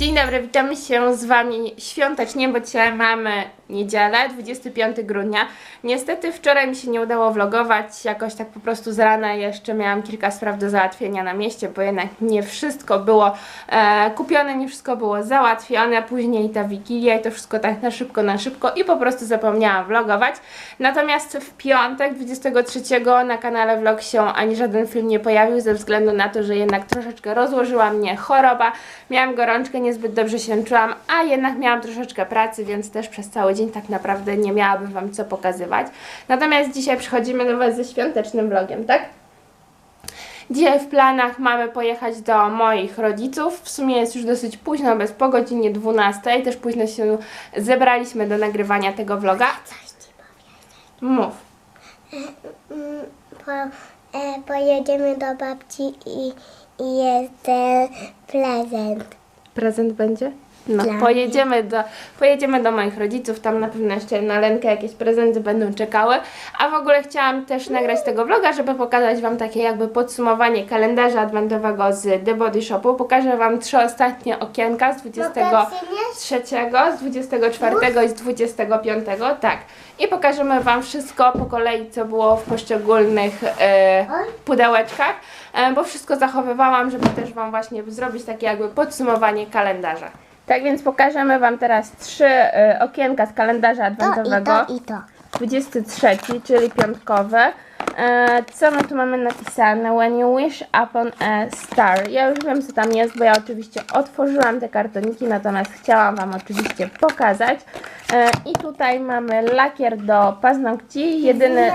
Dzień dobry, witamy się z Wami świątecznie, bo dzisiaj mamy niedzielę, 25 grudnia. Niestety wczoraj mi się nie udało vlogować, jakoś tak po prostu z rana jeszcze miałam kilka spraw do załatwienia na mieście, bo jednak nie wszystko było e, kupione, nie wszystko było załatwione, później ta Wigilia i to wszystko tak na szybko, na szybko i po prostu zapomniałam vlogować. Natomiast w piątek, 23 na kanale vlog się ani żaden film nie pojawił ze względu na to, że jednak troszeczkę rozłożyła mnie choroba, miałam gorączkę, niezbyt dobrze się czułam, a jednak miałam troszeczkę pracy, więc też przez cały dzień tak naprawdę nie miałabym Wam co pokazywać. Natomiast dzisiaj przychodzimy do Was ze świątecznym vlogiem, tak? Dzisiaj w planach mamy pojechać do moich rodziców. W sumie jest już dosyć późno, bez po godzinie 12. Też późno się zebraliśmy do nagrywania tego vloga. Coś ci powiem. Mów. Po, e, pojedziemy do babci i, i jest prezent. Prezent będzie? No, Dla pojedziemy do, pojedziemy do moich rodziców, tam na pewno jeszcze na Lenkę jakieś prezenty będą czekały. A w ogóle chciałam też nagrać tego vloga, żeby pokazać Wam takie jakby podsumowanie kalendarza adwentowego z The Body Shopu. Pokażę Wam trzy ostatnie okienka z 23, z 24 i z 25, tak. I pokażemy Wam wszystko po kolei, co było w poszczególnych e, pudełeczkach, e, bo wszystko zachowywałam, żeby też Wam właśnie zrobić takie jakby podsumowanie kalendarza. Tak więc pokażemy Wam teraz trzy e, okienka z kalendarza To i adwentowego. to i to. 23, czyli piątkowy. E, co my tu mamy napisane? When you wish upon a star. Ja już wiem, co tam jest, bo ja oczywiście otworzyłam te kartoniki, natomiast chciałam Wam oczywiście pokazać. E, I tutaj mamy lakier do paznokci. Jedyny,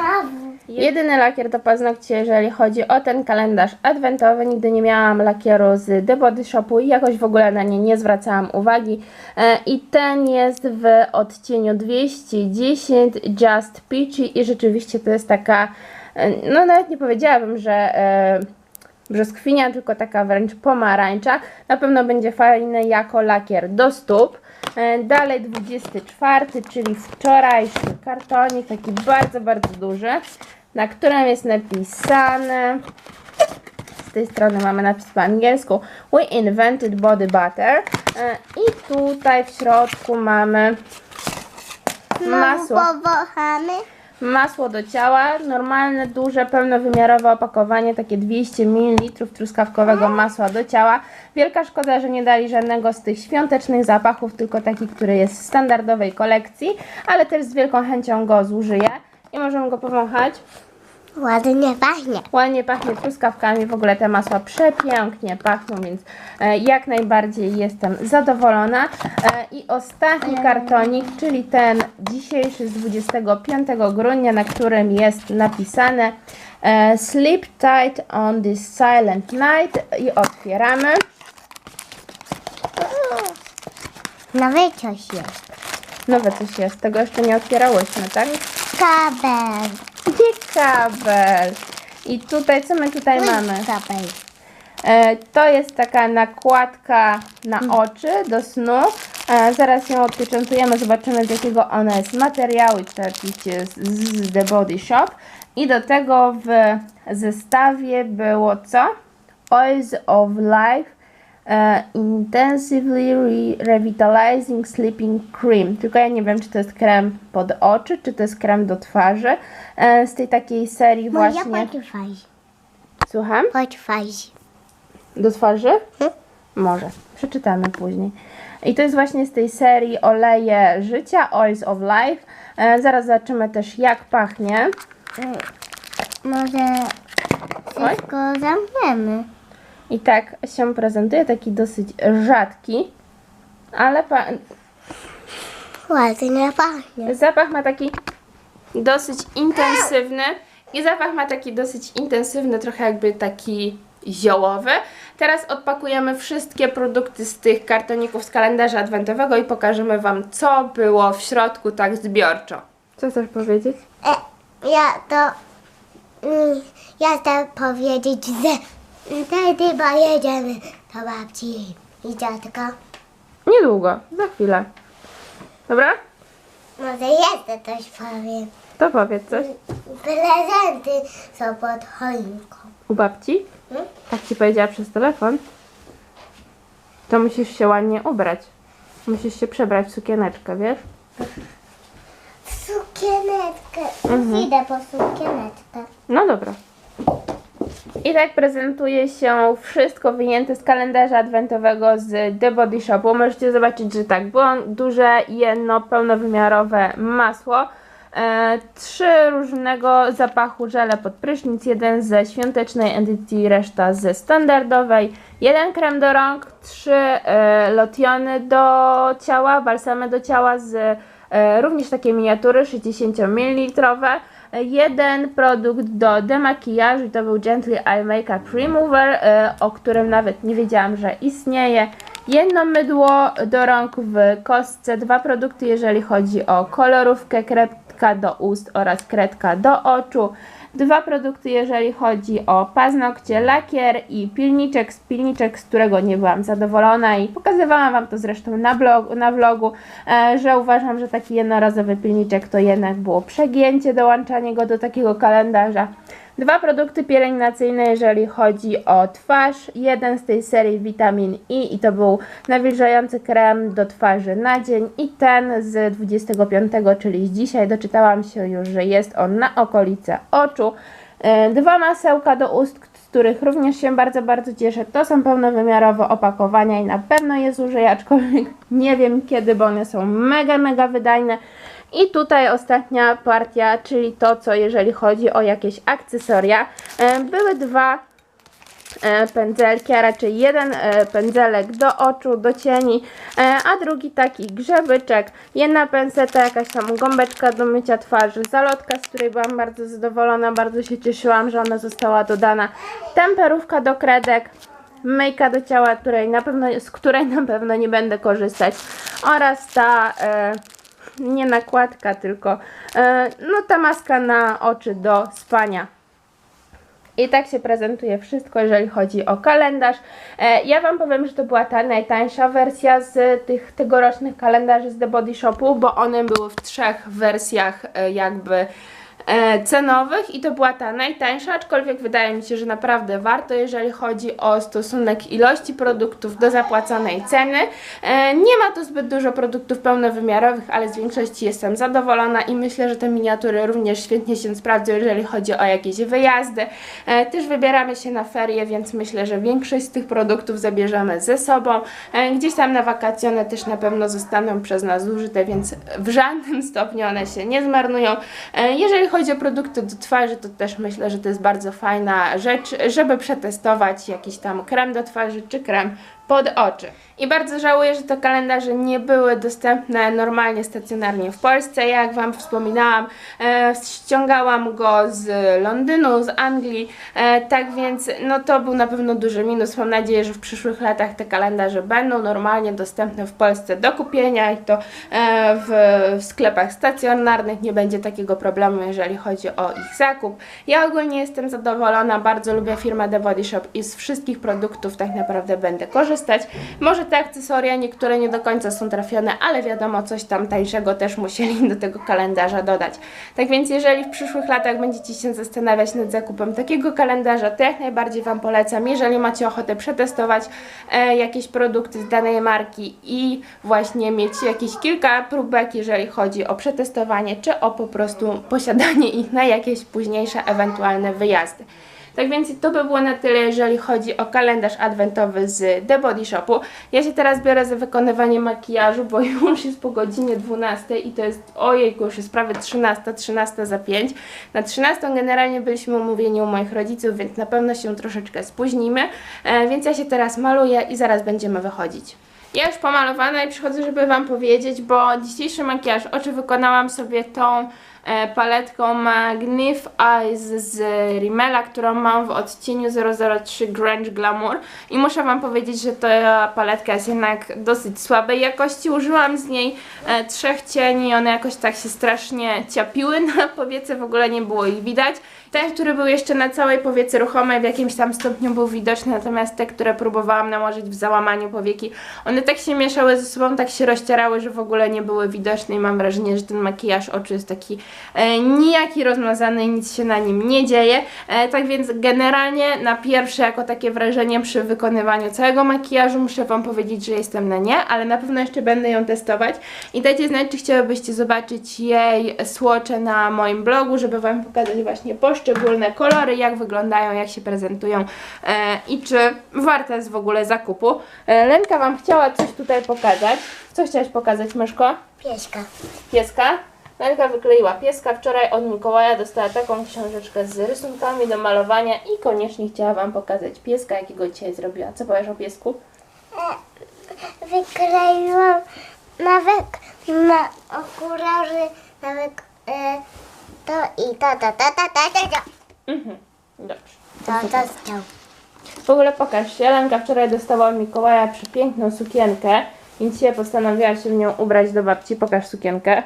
jedyny lakier do paznokci, jeżeli chodzi o ten kalendarz adwentowy. Nigdy nie miałam lakieru z The Body Shopu i jakoś w ogóle na nie nie zwracałam uwagi. E, I ten jest w odcieniu 210 Just Peachy i rzeczywiście to jest taka, e, no nawet nie powiedziałabym, że e, brzoskwinia, tylko taka wręcz pomarańcza. Na pewno będzie fajny jako lakier do stóp. E, Dalej 24, czyli wczorajszy kartonik, taki bardzo, bardzo duży, na którym jest napisane z tej strony mamy napis po angielsku We invented body butter E, i tutaj w środku mamy masło, Powąchamy. Masło do ciała, normalne, duże, pełnowymiarowe opakowanie, takie 200 ml truskawkowego masła do ciała. Wielka szkoda, że nie dali żadnego z tych świątecznych zapachów, tylko taki, który jest w standardowej kolekcji, ale też z wielką chęcią go zużyję i możemy go powąchać. Ładnie pachnie. Ładnie pachnie truskawkami, w ogóle te masła przepięknie pachną, więc e, jak najbardziej jestem zadowolona. E, I ostatni kartonik, czyli ten dzisiejszy z 25 grudnia, na którym jest napisane e, Sleep tight on this silent night i otwieramy. Nowe coś jest. Nowe coś jest, tego jeszcze nie otwierałyśmy, tak? Kabel. Nie kabel. I tutaj, co my tutaj mamy? Kabel. E, To jest taka nakładka na oczy do snu. E, Zaraz ją odpieczętujemy, zobaczymy z jakiego ona jest materiału to oczywiście z, z The Body Shop. I do tego w zestawie było co? Oils of Life e, Intensively Re Revitalizing Sleeping Cream. Tylko ja nie wiem, czy to jest krem pod oczy, czy to jest krem do twarzy. E, Z tej takiej serii Moja właśnie. Słucham? Potrwaj. Do twarzy? Może. Przeczytamy później. I to jest właśnie z tej serii Oleje Życia, Oils of Life. E, zaraz zobaczymy też jak pachnie. Może Oj. wszystko zamkniemy. I tak się prezentuje, taki dosyć rzadki. Ale pa- Ładnie pachnie. zapach ma taki dosyć intensywny. I zapach ma taki dosyć intensywny, trochę jakby taki ziołowy. Teraz odpakujemy wszystkie produkty z tych kartoników z kalendarza adwentowego i pokażemy Wam, co było w środku tak zbiorczo. Co chcesz powiedzieć? E, ja to... Mm, ja chcę powiedzieć, że wtedy pojedziemy do babci i dziadka. Niedługo, za chwilę. Dobra? Może jeszcze coś powiem. To powiedz coś. Prezenty są pod choinką. U babci? Hmm? Tak ci powiedziała przez telefon? To musisz się ładnie ubrać. Musisz się przebrać w sukieneczkę, wiesz? Sukieneczkę. Mhm. Idę po sukieneczkę. No dobra. I tak prezentuje się wszystko wyjęte z kalendarza adwentowego z The Body Shopu. Możecie zobaczyć, że tak, było duże, jedno pełnowymiarowe masło, e, trzy różnego zapachu żele pod prysznic, jeden ze świątecznej edycji, reszta ze standardowej, jeden krem do rąk, trzy e, lotiony do ciała, balsamy do ciała z e, również takie miniatury 60 ml. Jeden produkt do demakijażu i to był Gently Eye Makeup Remover, e, o którym nawet nie wiedziałam, że istnieje. Jedno mydło do rąk w kostce, dwa produkty jeżeli chodzi o kolorówkę, kredka do ust oraz kredka do oczu. Dwa produkty jeżeli chodzi o paznokcie, lakier i pilniczek, z pilniczek, z którego nie byłam zadowolona i pokazywałam Wam to zresztą na, blog, na vlogu, e, że uważam, że taki jednorazowy pilniczek to jednak było przegięcie dołączanie go do takiego kalendarza. Dwa produkty pielęgnacyjne, jeżeli chodzi o twarz. Jeden z tej serii witamin E i to był nawilżający krem do twarzy na dzień i ten z 25, czyli z dzisiaj doczytałam się już, że jest on na okolice oczu. E, Dwa masełka do ust, z których również się bardzo, bardzo cieszę. To są pełnowymiarowe opakowania i na pewno je zużyję, aczkolwiek nie wiem kiedy, bo one są mega, mega wydajne. I tutaj ostatnia partia, czyli to, co jeżeli chodzi o jakieś akcesoria. E, Były dwa e, pędzelki, a raczej jeden e, pędzelek do oczu, do cieni, a drugi taki grzebyczek, jedna penseta, jakaś tam gąbeczka do mycia twarzy, zalotka, z której byłam bardzo zadowolona, bardzo się cieszyłam, że ona została dodana, temperówka do kredek, myjka do ciała, której na pewno, z której na pewno nie będę korzystać. Oraz ta nie nakładka, tylko e, no ta maska na oczy do spania. I tak się prezentuje wszystko, jeżeli chodzi o kalendarz. E, ja Wam powiem, że to była ta najtańsza wersja z tych tegorocznych kalendarzy z The Body Shopu, bo one były w trzech wersjach e, jakby cenowych i to była ta najtańsza, aczkolwiek wydaje mi się, że naprawdę warto, jeżeli chodzi o stosunek ilości produktów do zapłaconej ceny. E, nie ma tu zbyt dużo produktów pełnowymiarowych, ale z większości jestem zadowolona i myślę, że te miniatury również świetnie się sprawdzą, jeżeli chodzi o jakieś wyjazdy. E, też wybieramy się na ferie, więc myślę, że większość z tych produktów zabierzemy ze sobą. E, gdzieś tam na wakacje one też na pewno zostaną przez nas zużyte, więc w żadnym stopniu one się nie zmarnują. E, jeżeli chodzi o produkty do twarzy, to też myślę, że to jest bardzo fajna rzecz, żeby przetestować jakiś tam krem do twarzy czy krem pod oczy. I bardzo żałuję, że te kalendarze nie były dostępne normalnie stacjonarnie w Polsce. Jak Wam wspominałam, e, ściągałam go z Londynu, z Anglii, e, tak więc no to był na pewno duży minus. Mam nadzieję, że w przyszłych latach te kalendarze będą normalnie dostępne w Polsce do kupienia i to e, w, w sklepach stacjonarnych nie będzie takiego problemu, jeżeli chodzi o ich zakup. Ja ogólnie jestem zadowolona, bardzo lubię firmę The Body Shop i z wszystkich produktów tak naprawdę będę korzystać. Może te akcesoria niektóre nie do końca są trafione, ale wiadomo, coś tam tańszego też musieli do tego kalendarza dodać. Tak więc jeżeli w przyszłych latach będziecie się zastanawiać nad zakupem takiego kalendarza, to jak najbardziej Wam polecam, jeżeli macie ochotę przetestować e, jakieś produkty z danej marki i właśnie mieć jakieś kilka próbek, jeżeli chodzi o przetestowanie, czy o po prostu posiadanie ich na jakieś późniejsze ewentualne wyjazdy. Tak więc to by było na tyle, jeżeli chodzi o kalendarz adwentowy z The Body Shopu. Ja się teraz biorę za wykonywanie makijażu, bo już jest po godzinie 12 i to jest, ojejku, już jest prawie 13, 13 za 5. Na 13 generalnie byliśmy umówieni u moich rodziców, więc na pewno się troszeczkę spóźnimy. E, więc ja się teraz maluję i zaraz będziemy wychodzić. Ja już pomalowana i przychodzę, żeby Wam powiedzieć, bo dzisiejszy makijaż oczy wykonałam sobie tą paletką Magnif Eyes z Rimmela, którą mam w odcieniu 003 Grunge Glamour i muszę Wam powiedzieć, że ta paletka jest jednak dosyć słabej jakości. Użyłam z niej e, trzech cieni, one jakoś tak się strasznie ciapiły na powiece, w ogóle nie było ich widać. Ten, który był jeszcze na całej powiece ruchomej w jakimś tam stopniu był widoczny, natomiast te, które próbowałam nałożyć w załamaniu powieki, one tak się mieszały ze sobą, tak się rozcierały, że w ogóle nie były widoczne i mam wrażenie, że ten makijaż oczu jest taki e, nijaki rozmazany, nic się na nim nie dzieje. E, tak więc generalnie na pierwsze jako takie wrażenie przy wykonywaniu całego makijażu muszę Wam powiedzieć, że jestem na nie, ale na pewno jeszcze będę ją testować i dajcie znać, czy chciałybyście zobaczyć jej słocze na moim blogu, żeby Wam pokazać właśnie poszczególne kolory, jak wyglądają, jak się prezentują e, i czy warta jest w ogóle zakupu. E, Lenka Wam chciała coś tutaj pokazać. Co chciałaś pokazać, Myszko? Pieska. Pieska. Lenka wykleiła pieska. Wczoraj od Mikołaja dostała taką książeczkę z rysunkami do malowania i koniecznie chciała Wam pokazać pieska, jakiego dzisiaj zrobiła. Co powiesz o piesku? Wykleiłam nawet na okulary, nawet e, to i to, to, to, to, to, to, to. Mhm. Dobrze. To, to chciał. W ogóle pokaż się. Lenka wczoraj dostała od Mikołaja przepiękną sukienkę, więc dzisiaj postanowiła się w nią ubrać do babci. Pokaż sukienkę.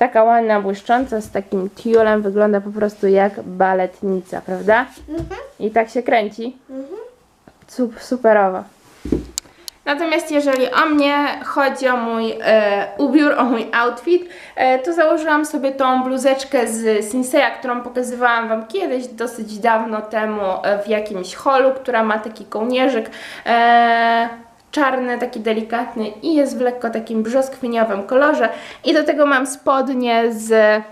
Taka ładna, błyszcząca, z takim tiulem, wygląda po prostu jak baletnica, prawda? I tak się kręci. Sup, superowa. Natomiast jeżeli o mnie chodzi o mój e, ubiór, o mój outfit, e, to założyłam sobie tą bluzeczkę z Sinseya, którą pokazywałam Wam kiedyś, dosyć dawno temu e, w jakimś holu, która ma taki kołnierzyk e, czarny, taki delikatny i jest w lekko takim brzoskwiniowym kolorze. I do tego mam spodnie z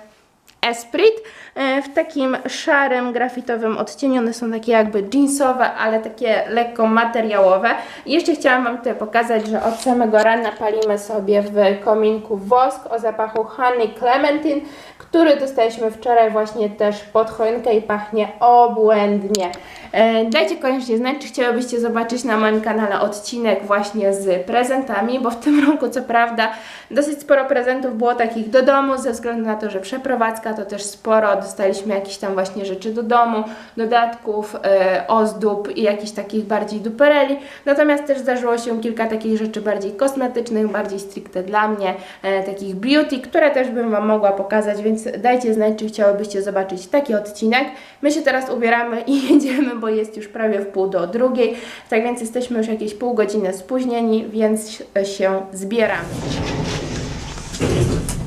Esprit e, w takim szarym, grafitowym odcieniu. One są takie jakby jeansowe, ale takie lekko materiałowe. I jeszcze chciałam Wam tutaj pokazać, że od samego rana palimy sobie w kominku wosk o zapachu Honey Clementine, który dostaliśmy wczoraj właśnie też pod choinkę i pachnie obłędnie. E, Dajcie koniecznie znać, czy chciałybyście zobaczyć na moim kanale odcinek właśnie z prezentami, bo w tym roku co prawda dosyć sporo prezentów było takich do domu, ze względu na to, że przeprowadzka to też sporo, dostaliśmy jakieś tam właśnie rzeczy do domu, dodatków, e, ozdób i jakichś takich bardziej dupereli, natomiast też zdarzyło się kilka takich rzeczy bardziej kosmetycznych, bardziej stricte dla mnie, e, takich beauty, które też bym Wam mogła pokazać, więc dajcie znać, czy chciałybyście zobaczyć taki odcinek. My się teraz ubieramy i jedziemy, bo jest już prawie w pół do drugiej, tak więc jesteśmy już jakieś pół godziny spóźnieni, więc się zbieramy.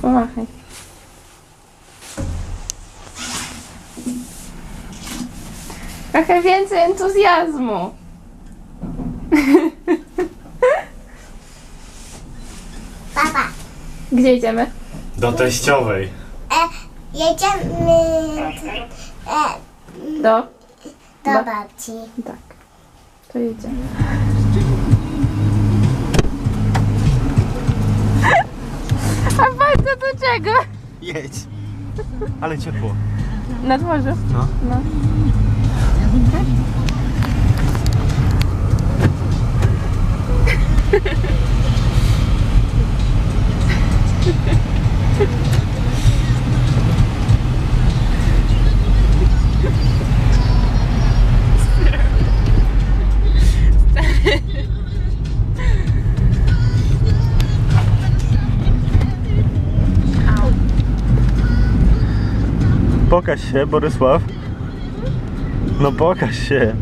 Pomachaj. Trochę więcej entuzjazmu. Papa, Gdzie idziemy? Do teściowej. Jedziemy e, Do? do Ba- babci. Tak. To jedziemy. A bardzo do czego? Jedź. Ale ciepło. Na dworze. No. No. Pokaż się, Borysław. No pokaż się.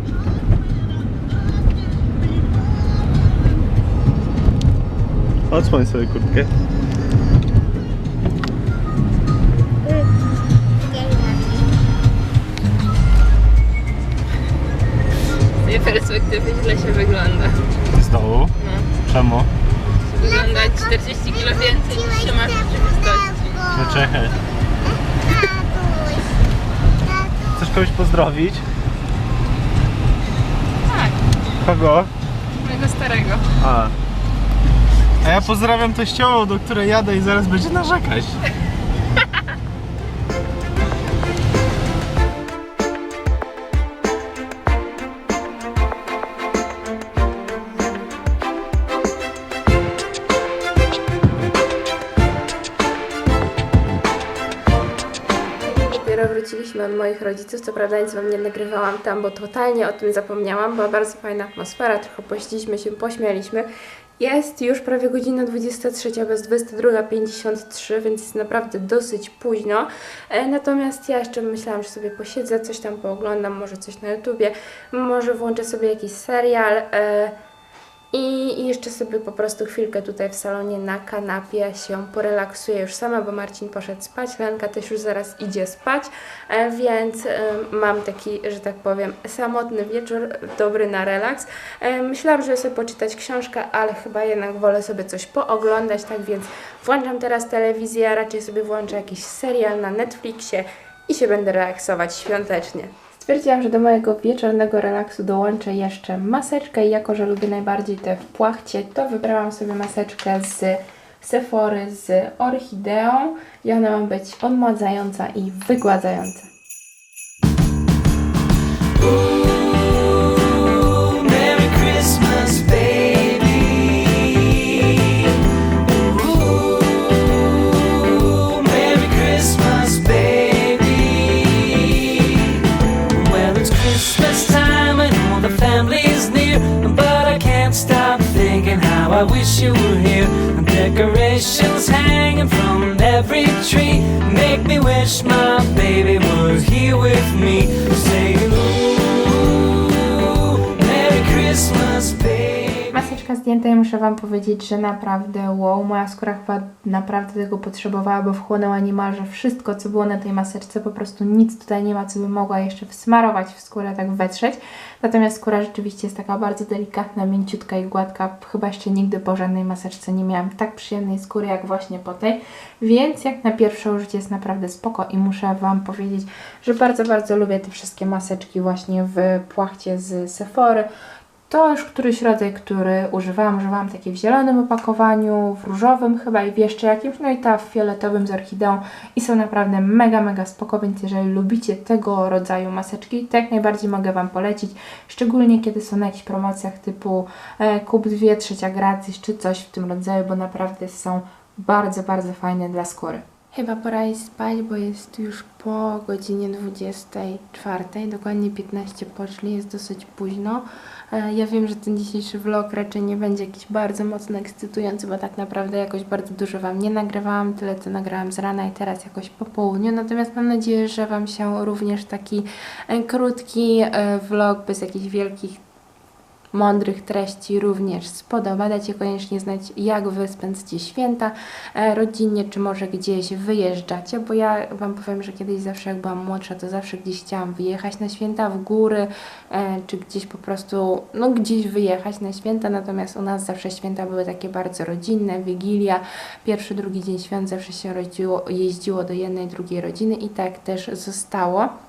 Odsłoń sobie kurtkę. Z tej perspektywy źle się wygląda. Z dołu? No. Czemu? Wygląda 40 kg więcej niż się ma w rzeczywistości. No czekaj. Chcesz kogoś pozdrowić? Tak, Kogo? mojego starego. A. A ja pozdrawiam teściową, do której jadę i zaraz będzie narzekać. Od moich rodziców, co prawda nic Wam nie nagrywałam tam, bo totalnie o tym zapomniałam. Była bardzo fajna atmosfera, trochę pościliśmy się, pośmialiśmy. Jest już prawie godzina 23, bo jest 22.53, więc jest naprawdę dosyć późno. E, Natomiast ja jeszcze myślałam, że sobie posiedzę, coś tam pooglądam, może coś na YouTubie, może włączę sobie jakiś serial. I jeszcze sobie po prostu chwilkę tutaj w salonie na kanapie się porelaksuję już sama, bo Marcin poszedł spać, Lenka też już zaraz idzie spać, e, więc e, mam taki, że tak powiem, samotny wieczór, dobry na relaks. E, Myślałam, żeby sobie poczytać książkę, ale chyba jednak wolę sobie coś pooglądać, tak więc włączam teraz telewizję, a raczej sobie włączę jakiś serial na Netflixie i się będę relaksować świątecznie. Stwierdziłam, że do mojego wieczornego relaksu dołączę jeszcze maseczkę i jako, że lubię najbardziej te w płachcie, to wybrałam sobie maseczkę z Sephory z orchideą i ona ma być odmładzająca i wygładzająca. How I wish you were here. And Decorations hanging from every tree make me wish my baby was here with me, Maseczka zdjęta i muszę Wam powiedzieć, że naprawdę wow, moja skóra chyba naprawdę tego potrzebowała, bo wchłonęła niemalże wszystko, co było na tej maseczce, po prostu nic tutaj nie ma, co by mogła jeszcze wsmarować w skórę, tak wetrzeć. Natomiast skóra rzeczywiście jest taka bardzo delikatna, mięciutka i gładka. Chyba jeszcze nigdy po żadnej maseczce nie miałam tak przyjemnej skóry, jak właśnie po tej, więc jak na pierwsze użycie jest naprawdę spoko i muszę Wam powiedzieć, że bardzo, bardzo lubię te wszystkie maseczki właśnie w płachcie z Sephory. To już któryś rodzaj, który używałam. Używałam takiej w zielonym opakowaniu, w różowym chyba i w jeszcze jakimś, no i ta w fioletowym z orchideą i są naprawdę mega, mega spoko, więc jeżeli lubicie tego rodzaju maseczki, to jak najbardziej mogę Wam polecić, szczególnie kiedy są na jakichś promocjach typu e, kup dwie, trzecia gratis, czy coś w tym rodzaju, bo naprawdę są bardzo, bardzo fajne dla skóry. Chyba pora iść spać, bo jest już po godzinie 24, dokładnie 15 poszli, jest dosyć późno. E, Ja wiem, że ten dzisiejszy vlog raczej nie będzie jakiś bardzo mocno ekscytujący, bo tak naprawdę jakoś bardzo dużo Wam nie nagrywałam, tyle co nagrałam z rana i teraz jakoś po południu. Natomiast mam nadzieję, że Wam się również taki e, krótki e, vlog bez jakichś wielkich mądrych treści również spodoba. Dajcie koniecznie znać, jak Wy spędzacie święta e, rodzinnie, czy może gdzieś wyjeżdżacie, bo ja Wam powiem, że kiedyś zawsze jak byłam młodsza, to zawsze gdzieś chciałam wyjechać na święta w góry, e, czy gdzieś po prostu, no gdzieś wyjechać na święta, natomiast u nas zawsze święta były takie bardzo rodzinne, Wigilia, pierwszy, drugi dzień świąt zawsze się rodziło, jeździło do jednej, drugiej rodziny i tak też zostało.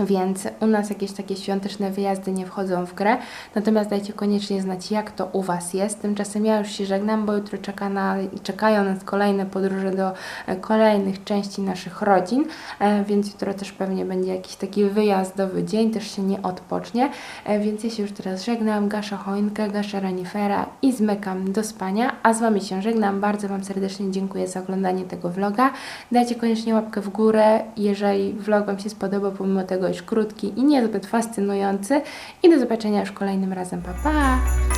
Więc u nas jakieś takie świąteczne wyjazdy nie wchodzą w grę. Natomiast dajcie koniecznie znać, jak to u Was jest. Tymczasem ja już się żegnam, bo jutro czeka na, czekają nas kolejne podróże do e, kolejnych części naszych rodzin. E, więc jutro też pewnie będzie jakiś taki wyjazdowy dzień, też się nie odpocznie. E, więc ja się już teraz żegnam, gaszę choinkę, gaszę renifera i zmykam do spania. A z Wami się żegnam. Bardzo Wam serdecznie dziękuję za oglądanie tego vloga. Dajcie koniecznie łapkę w górę, jeżeli vlog Wam się spodobał, pomimo tego, iż krótki i niezbyt fascynujący. I do zobaczenia już kolejnym razem. Pa, pa!